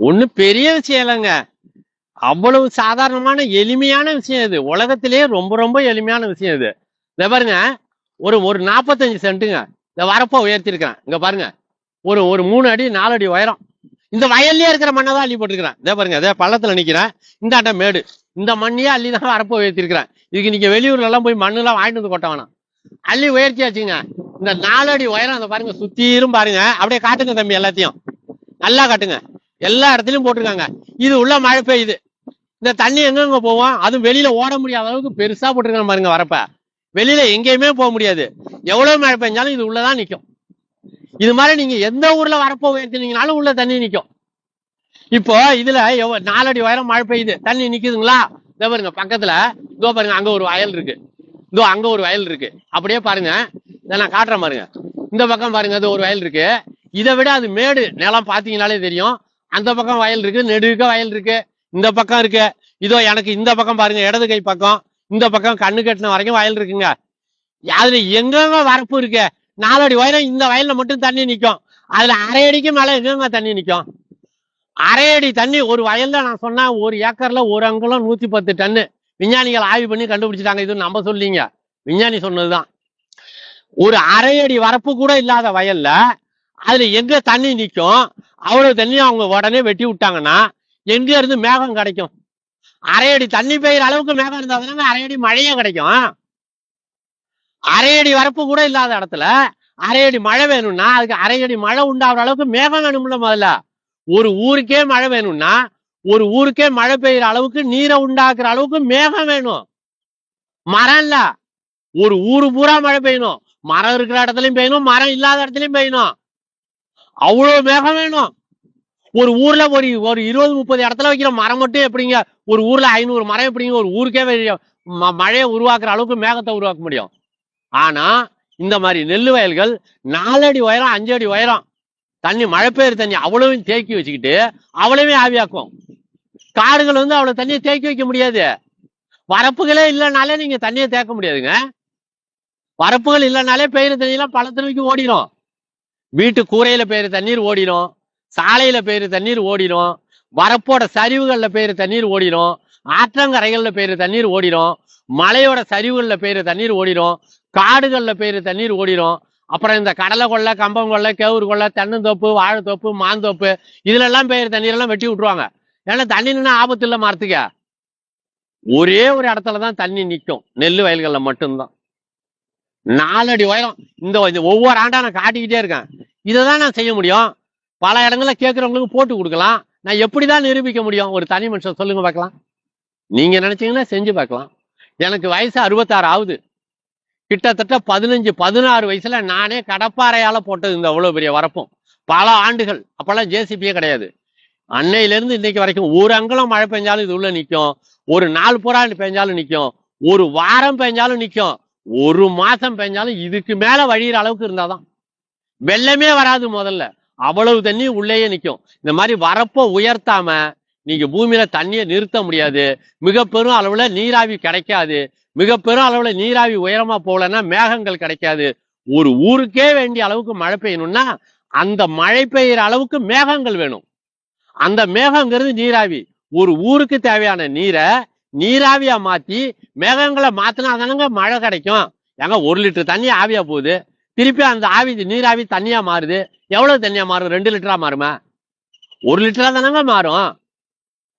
ஒன்றும் பெரிய விஷயம் இல்லைங்க. அவ்வளவு சாதாரணமான எளிமையான விஷயம் இது. உலகத்திலேயே ரொம்ப ரொம்ப எளிமையான விஷயம் இது. இந்த பாருங்க. ஒரு ஒரு நாற்பத்தஞ்சு சென்ட்டுங்க. இந்த வரப்போ உயர்த்திருக்கிறேன் இங்க பாருங்க. ஒரு ஒரு மூணு அடி நாலு அடி உயரம். இந்த வயல்லயே இருக்கிற மண்ணை தான் அள்ளி போட்டுருக்கிறேன். இதே பாருங்க. அதே பள்ளத்துல நிக்கிறேன். இந்த அண்டை மேடு. இந்த மண்ணையே அள்ளி தான் வரப்போ உயர்த்திருக்கிறேன் இதுக்கு நீங்க வெளியூர்ல எல்லாம் போய் மண்ணெல்லாம் வாங்கிட்டு வந்து கொட்ட வேணாம். அள்ளி உயர்த்தியாச்சுங்க. இந்த நாலு அடி உயரம் அந்த பாருங்க சுத்தீரும் பாருங்க. அப்படியே காட்டுங்க தம்பி எல்லாத்தையும். நல்லா காட்டுங்க. எல்லா இடத்துலயும் போட்டிருக்காங்க. இது உள்ள மழை பெய்யுது. இந்த தண்ணி எங்கெங்க போவோம் அதுவும் வெளியில ஓட முடியாத அளவுக்கு பெருசா போட்டிருக்காங்க பாருங்க வரப்ப. வெளியில எங்கேயுமே போக முடியாது. எவ்வளவு மழை பெஞ்சாலும் இது உள்ளதான் நிற்கும் இது மாதிரி நீங்க எந்த ஊர்ல வரப்போ உயர்த்தினீங்கனாலும் உள்ள தண்ணி நிற்கும் இப்போ இதுல நாலடி உயரம் மழை பெய்யுது. தண்ணி நிக்குதுங்களா? இதோ பாருங்க பக்கத்துல. இதோ பாருங்க அங்க ஒரு வயல் இருக்கு. இதோ அங்க ஒரு வயல் இருக்கு. அப்படியே பாருங்க. இதை நான் காட்டுறேன் பாருங்க. இந்த பக்கம் பாருங்க அது ஒரு வயல் இருக்கு. இதை விட அது மேடு நிலம் பாத்தீங்கனாலே தெரியும். அந்த பக்கம் வயல் இருக்கு நெடுக்க வயல் இருக்கு இந்த பக்கம் இருக்கு. இதோ எனக்கு இந்த பக்கம் பாருங்க இடது கை பக்கம் இந்த பக்கம் கண்ணு கட்டின வரைக்கும் வயல் இருக்குங்க. அதுல எங்கெங்க வரப்பு இருக்கு? நாலடி வயலும் இந்த வயல்ல மட்டும் தண்ணி நிற்கும் அதுல அரை அடிக்கு மேல எங்கெங்க தண்ணி நிற்கும் அரை அடி தண்ணி ஒரு வயல்ல நான் சொன்னேன் ஒரு ஏக்கர்ல ஒரு அங்குலம் நூத்தி பத்து டன்னு. விஞ்ஞானிகள் ஆய்வு பண்ணி கண்டுபிடிச்சிட்டாங்க இது நம்ம சொல்லிங்க. விஞ்ஞானி சொன்னதுதான். ஒரு அரை அடி வரப்பு கூட இல்லாத வயல்ல அதுல எங்க தண்ணி நிக்கும் அவ்வளவு தண்ணி அவங்க உடனே வெட்டி விட்டாங்கன்னா எங்க இருந்து மேகம் கிடைக்கும்? அரை அடி தண்ணி பெய்யுற அளவுக்கு மேகம் இருந்தா தானே அரை அடி மழையே கிடைக்கும். அரை அடி வரப்பு கூட இல்லாத இடத்துல அரை அடி மழை வேணும்னா அதுக்கு அரை அடி மழை உண்டாகிற அளவுக்கு மேகம் வேணும்ல முதல்ல. ஒரு ஊருக்கே மழை வேணும்னா ஒரு ஊருக்கே மழை பெய்யுற அளவுக்கு நீரை உண்டாக்குற அளவுக்கு மேகம் வேணும். மரம் இல்ல. ஒரு ஊரு பூரா மழை பெய்யணும். மரம் இருக்கிற இடத்துலயும் பெய்யணும் மரம் இல்லாத இடத்துலயும் பெய்யணும். அவ்வளவு மேகம் வேணும். ஒரு ஊர்ல ஒரு ஒரு இருபது முப்பது இடத்துல வைக்கிற மரம் மட்டும் எப்படிங்க? ஒரு ஊர்ல ஐநூறு மரம் எப்படிங்க? ஒரு ஊருக்கே ம- மழையை உருவாக்குற அளவுக்கு மேகத்தை உருவாக்க முடியும். ஆனா இந்த மாதிரி நெல் வயல்கள் நாலடி உயரம் அஞ்சு அடி உயரம். தண்ணி மழை பெய்யுற தண்ணி அவ்வளவையும் தேக்கி வச்சுக்கிட்டு அவ்வளவே ஆவியாக்கும். காடுகள் வந்து அவ்வளவு தண்ணியை தேக்கி வைக்க முடியாது. வரப்புகளே இல்லைனாலே நீங்க தண்ணியை தேக்க முடியாதுங்க. வரப்புகள் இல்லைனாலே பெய்யுற தண்ணியெல்லாம் பள்ளத்திற்கு ஓடிடும் வீட்டு கூரையில பெய்யுற தண்ணீர் ஓடிடும் சாலையில பெய்யுற தண்ணீர் ஓடிடும் வரப்போட சரிவுகள்ல பெய்யுற தண்ணீர் ஓடிடும் ஆற்றங்கரைகள்ல பெய்யுற தண்ணீர் ஓடிடும் மலையோட சரிவுகள்ல பெய்யுற தண்ணீர் ஓடிடும் காடுகள்ல பெய்யுற தண்ணீர் ஓடிடும் அப்புறம் இந்த கடலை கொள்ளை கம்பம் கொள்ளை கேவுரு கொள்ளை தென்னந்தோப்பு வாழைத்தோப்பு மாந்தோப்பு இதுல எல்லாம் பெய்யுற தண்ணீரெல்லாம் வெட்டி விட்டுருவாங்க. ஏன்னா தண்ணின்னா ஆபத்து இல்லை மரத்துக்க. ஒரே ஒரு இடத்துல தான் தண்ணி நிற்கும் நெல் வயல்களில் மட்டும்தான். நாலடி உயரம். இந்த ஒவ்வொரு ஆண்டா நான் காட்டிக்கிட்டே இருக்கேன். இதை தான் நான் செய்ய முடியும். பல இடங்கள்ல கேட்குறவங்களுக்கு போட்டு கொடுக்கலாம். நான் எப்படி தான் நிரூபிக்க முடியும்? ஒரு தனி மனுஷன் சொல்லுங்க பார்க்கலாம். நீங்க நினைச்சீங்கன்னா செஞ்சு பார்க்கலாம். எனக்கு வயசு அறுபத்தாறு ஆகுது. கிட்டத்தட்ட பதினஞ்சு பதினாறு வயசுல நானே கடப்பாறையால போட்டது இந்த அவ்வளவு பெரிய வரப்பும். பல ஆண்டுகள். அப்பெல்லாம் ஜேசிபியே கிடையாது. அன்னையில இருந்து இன்னைக்கு வரைக்கும் ஒரு அங்குலம் மழை பெஞ்சாலும் இது உள்ள நிற்கும் ஒரு நாள் புறா பெஞ்சாலும் நிற்கும் ஒரு வாரம் பெஞ்சாலும் நிற்கும் ஒரு மாசம் பெஞ்சாலும் இதுக்கு மேல வழியிற அளவுக்கு இருந்தாதான். வெள்ளமே வராது முதல்ல. அவ்வளவு தண்ணி உள்ளேயே நிற்கும் இந்த மாதிரி வரப்போ உயர்த்தாம நீங்க பூமியில தண்ணியை நிறுத்த முடியாது. மிக பெரும் அளவுல நீராவி கிடைக்காது. மிக பெரும் அளவுல நீராவி உயரமா போகலன்னா மேகங்கள் கிடைக்காது. ஒரு ஊருக்கே வேண்டிய அளவுக்கு மழை பெய்யணும்னா அந்த மழை பெய்யுற அளவுக்கு மேகங்கள் வேணும். அந்த மேகங்கிறது நீராவி. ஒரு ஊருக்கு தேவையான நீரை நீராவியா மாத்தி மேகங்களை மாத்தினா தானங்க மழை கிடைக்கும். ஏங்க ஒரு லிட்டர் தண்ணி ஆவியா போகுது. திருப்பி அந்த ஆவி நீராவி தண்ணியா மாறுது. எவ்வளவு தண்ணியா மாறும் ரெண்டு லிட்டரா மாறுமா? ஒரு லிட்டரா தானங்க மாறும்.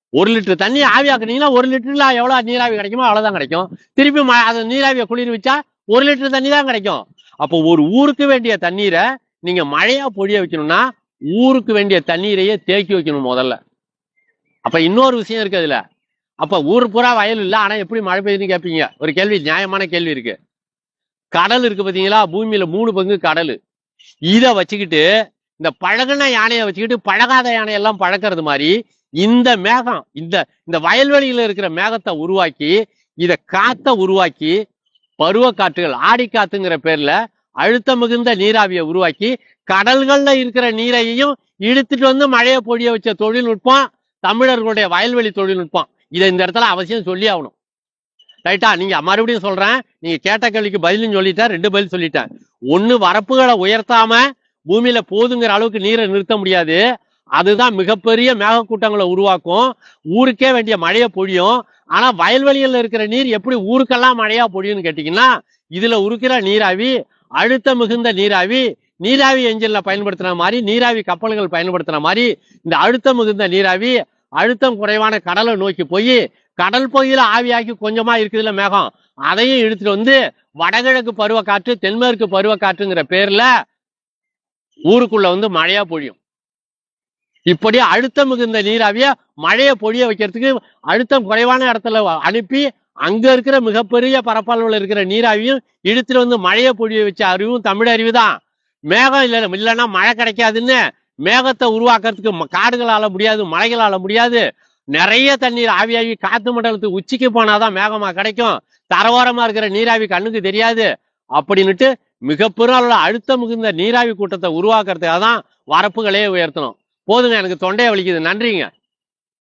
ஒரு லிட்டர் தண்ணி ஆவியாக்குனீங்கன்னா ஒரு லிட்டர்ல எவ்வளவு நீராவி கிடைக்குமோ அவ்வளவுதான் கிடைக்கும். திருப்பி ம- அந்த நீராவியை குளிர் வச்சா ஒரு லிட்டர் தண்ணி தான் கிடைக்கும். அப்போ ஒரு ஊருக்கு வேண்டிய தண்ணீரை நீங்க மழையா பொழிய வைக்கணும்னா ஊருக்கு வேண்டிய தண்ணீரையே தேக்கி வைக்கணும் முதல்ல. அப்ப இன்னொரு விஷயம் இருக்கு அதுல. அப்ப ஊர் பூரா வயல் இல்ல. ஆனா எப்படி மழை பெய்யுதுன்னு கேட்பீங்க ஒரு கேள்வி நியாயமான கேள்வி இருக்கு. கடல் இருக்கு பாத்தீங்களா? பூமியில மூணு பங்கு கடல். இத வச்சுக்கிட்டு இந்த பழகுன யானையை வச்சுக்கிட்டு பழகாத யானையெல்லாம் பழக்கிறது மாதிரி இந்த மேகம் இந்த இந்த வயல்வெளியில இருக்கிற மேகத்தை உருவாக்கி இத காத்த உருவாக்கி பருவ காற்றுகள் ஆடி காத்துங்கிற பேர்ல அழுத்தம் மிகுந்த நீராவியை உருவாக்கி கடல்கள்ல இருக்கிற நீரையும் இழுத்துட்டு வந்து மழையை பொழிய வச்ச தொழில்நுட்பம் தமிழர்களுடைய வயல்வெளி தொழில்நுட்பம். இதை இந்த இடத்துல அவசியம் சொல்லி ஆகணும் ரைட்டா? நீங்க மறுபடியும் சொல்றேன். நீங்க கேட்ட கேள்விக்கு பதிலும் சொல்லிட்டேன் ரெண்டு பதில் சொல்லிட்டேன். ஒண்ணு வரப்புகளை உயர்த்தாம பூமியில போதுங்கிற அளவுக்கு நீரை நிறுத்த முடியாது. அதுதான் மிகப்பெரிய மேகக்கூட்டங்களை உருவாக்கும். ஊருக்கே வேண்டிய மழையை பொழியும். ஆனா வயல்வெளியில் இருக்கிற நீர் எப்படி ஊருக்கெல்லாம் மழையா பொழியும்னு கேட்டீங்கன்னா இதுல உருக்கிற நீராவி அழுத்த மிகுந்த நீராவி நீராவி எஞ்சின்ல பயன்படுத்துற மாதிரி நீராவி கப்பல்கள் பயன்படுத்துற மாதிரி இந்த அழுத்த மிகுந்த நீராவி அழுத்தம் குறைவான கடலை நோக்கி போய் கடல் பகுதியில் ஆவியாக்கி கொஞ்சமா இருக்குதுல மேகம். அதையும் இழுத்துட்டு வந்து வடகிழக்கு பருவக்காற்று தென்மேற்கு பருவக்காற்றுங்கிற பேர்ல ஊருக்குள்ள வந்து மழையா பொழியும். இப்படி அழுத்தம் மிகுந்த நீராவிய மழையை பொழிய வைக்கிறதுக்கு அழுத்தம் குறைவான இடத்துல அனுப்பி அங்க இருக்கிற மிகப்பெரிய பரப்பளவுல இருக்கிற நீராவியும் இழுத்துட்டு வந்து மழையை பொழிய வச்ச அறிவும் தமிழ் அறிவு தான். மேகம் இல்லை இல்லைன்னா மழை கிடைக்காதுன்னு மேகத்தை உருவாக்குறதுக்கு ம- காடுகளால முடியாது மலைகளால முடியாது. நிறைய தண்ணீர் ஆவியாகி காத்து மண்டலத்துக்கு உச்சிக்கு போனாதான் மேகமா கிடைக்கும். தரவாரமா இருக்கிற நீராவி கண்ணுக்கு தெரியாது. அப்படின்னுட்டு மிகப்பெரும் அளவில் அழுத்தம் மிகுந்த நீராவி கூட்டத்தை உருவாக்குறதுக்காக தான் வரப்புகளே உயர்த்தணும். போதுங்க எனக்கு தொண்டையை வலிக்குது. நன்றிங்க.